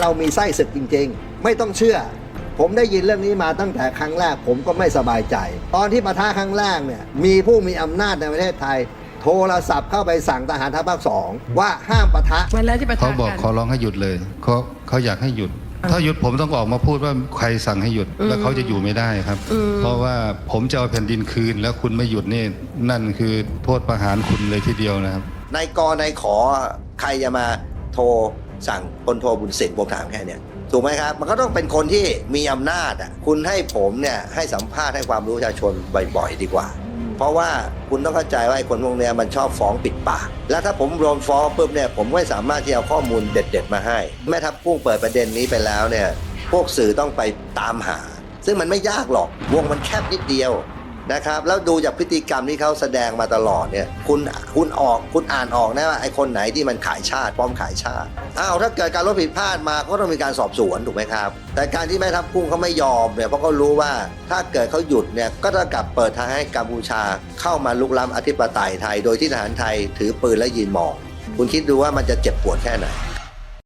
เรามีไส้ศึกจริง ๆ ไม่ต้องเชื่อ ผมได้ยินเรื่องนี้มาตั้งแต่ครั้งแรกผมก็ไม่สบายใจ ตอนที่ปะทะครั้งแรกเนี่ยมีผู้มีอำนาจในประเทศไทย โทรศัพท์เข้าไปสั่งทหารทัพภาคสองว่าห้ามปะทะ วันแรกที่ประเขาทะบอกกันขอร้องให้หยุดเลยเขาเขาอยากให้หยุด ถ้าหยุดผมต้องออกมาพูดว่าใครสั่งให้หยุดแล้วเขาจะอยู่ไม่ได้ครับ เพราะว่าผมจะเอาแผ่นดินคืน แล้วคุณไม่หยุดนี่นั่นคือโทษประหารคุณเลยทีเดียวนะครับ ในกในขอใครจะมาโทร สั่งพลโทบุญสิทธิ์ผมถามแค่เนี้ยถูกไหมครับ มันก็ต้องเป็นคนที่มีอำนาจอะคุณให้ผมเนี่ยให้สัมภาษณ์ให้ความรู้ประชาชนบ่อยๆดีกว่า เพราะว่าคุณต้องเข้าใจว่าไอ้คนพวกเนี้ยมันชอบฟ้องปิดปาก แล้วถ้าผมโดนฟ้องปุ๊บเนี่ยผมไม่สามารถที่เอาข้อมูลเด็ด ๆ มาให้ แม่ทัพกุ้งเปิดประเด็นนี้ไปแล้วเนี่ยพวกสื่อต้องไปตามหา ซึ่งมันไม่ยากหรอกวงมันแคบนิดเดียว นะครับแล้วดูจากพฤติกรรมที่เขาแสดงมาตลอดเนี่ยคุณคุณออกคุณอ่านออกนะว่าไอ้คนไหนที่มันขายชาติพร้อมขายชาติอ้าวถ้าเกิดการลดผิดพลาดมาก็ต้องมีการสอบสวนถูกไหมครับ แต่การที่แม่ทัพกุ้งเขาไม่ยอมเนี่ยเพราะเขารู้ว่าถ้าเกิดเขาหยุดเนี่ยก็จะกลับเปิดทางให้กัมพูชาเข้ามาลุกล้ำอธิปไตยไทย โดยที่ทหารไทยถือปืนและยืนมอง คุณคิดดูว่ามันจะเจ็บปวดแค่ไหน